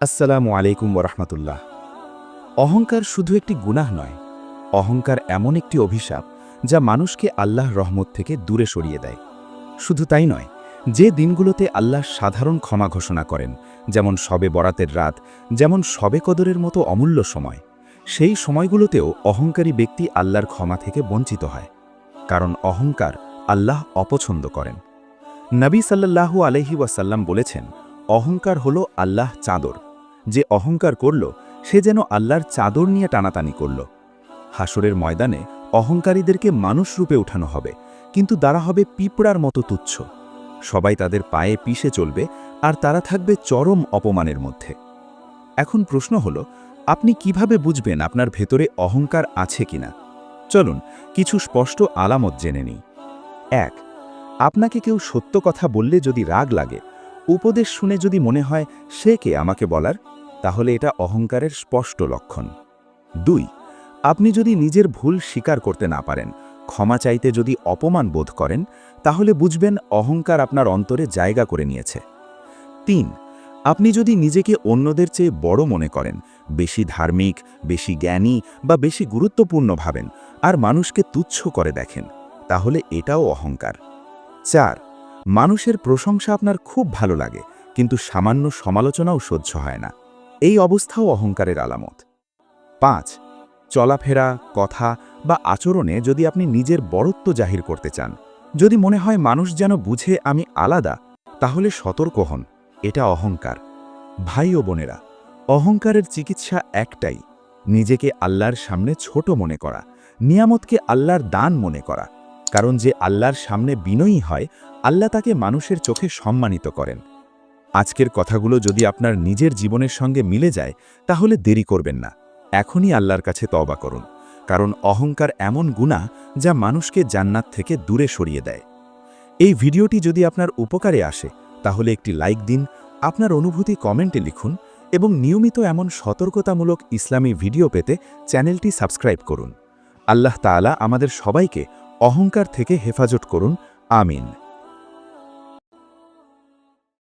আসসালামু আলাইকুম ওরহমতুল্লাহ। অহংকার শুধু একটি গুনাহ নয়, অহংকার এমন একটি অভিশাপ যা মানুষকে আল্লাহ রহমত থেকে দূরে সরিয়ে দেয়। শুধু তাই নয়, যে দিনগুলোতে আল্লাহ সাধারণ ক্ষমা ঘোষণা করেন, যেমন সবে বরাতের রাত, যেমন সবে কদরের মতো অমূল্য সময়, সেই সময়গুলোতেও অহংকারী ব্যক্তি আল্লাহর ক্ষমা থেকে বঞ্চিত হয়, কারণ অহংকার আল্লাহ অপছন্দ করেন। নবী সাল্লাল্লাহু আলহি ওয়াসাল্লাম বলেছেন, অহংকার হল আল্লাহ চাদর যে অহংকার করল, সে যেন আল্লাহর চাদর নিয়ে টানাটানি করল। হাসরের ময়দানে অহংকারীদেরকে মানুষ রূপে উঠানো হবে, কিন্তু তারা হবে পিঁপড়ার মতো তুচ্ছ। সবাই তাদের পায়ে পিষে চলবে, আর তারা থাকবে চরম অপমানের মধ্যে। এখন প্রশ্ন হল, আপনি কীভাবে বুঝবেন আপনার ভেতরে অহংকার আছে কিনা? চলুন, কিছু স্পষ্ট আলামত জেনে নিই। এক, আপনাকে কেউ সত্য কথা বললে যদি রাগ লাগে, উপদেশ শুনে যদি মনে হয়, সে কে আমাকে বলার? তাহলে এটা অহংকারের স্পষ্ট লক্ষণ। দুই, আপনি যদি নিজের ভুল স্বীকার করতে না পারেন, ক্ষমা চাইতে যদি অপমান বোধ করেন, তাহলে বুঝবেন অহংকার আপনার অন্তরে জায়গা করে নিয়েছে। তিন, আপনি যদি নিজেকে অন্যদের চেয়ে বড় মনে করেন, বেশি ধার্মিক, বেশি জ্ঞানী বা বেশি গুরুত্বপূর্ণ ভাবেন আর মানুষকে তুচ্ছ করে দেখেন, তাহলে এটাও অহংকার। চার, মানুষের প্রশংসা আপনার খুব ভালো লাগে, কিন্তু সামান্য সমালোচনাও সহ্য হয় না। এই অবস্থাও অহংকারের আলামত। পাঁচ, চলাফেরা, কথা বা আচরণে যদি আপনি নিজের বড়ত্ব জাহির করতে চান, যদি মনে হয় মানুষ যেন বুঝে আমি আলাদা, তাহলে সতর্ক হন, এটা অহংকার। ভাই ও বোনেরা, অহংকারের চিকিৎসা একটাই, নিজেকে আল্লাহর সামনে ছোট মনে করা, নিয়ামতকে আল্লাহর দান মনে করা, কারণ যে আল্লাহর সামনে বিনয়ী হয়, আল্লাহ তাকে মানুষের চোখে সম্মানিত করেন। আজকের কথাগুলো যদি আপনার নিজের জীবনের সঙ্গে মিলে যায়, তাহলে দেরি করবেন না। এখনই আল্লাহর কাছে তবা করুন, কারণ অহংকার এমন গুণা যা মানুষকে জান্নাত থেকে দূরে সরিয়ে দেয়। এই ভিডিওটি যদি আপনার উপকারে আসে, তাহলে একটি লাইক দিন, আপনার অনুভূতি কমেন্টে লিখুন এবং নিয়মিত এমন সতর্কতামূলক ইসলামী ভিডিও পেতে চ্যানেলটি সাবস্ক্রাইব করুন। আল্লাহ তাআলা আমাদের সবাইকে অহংকার থেকে হেফাজত করুন। আমিন।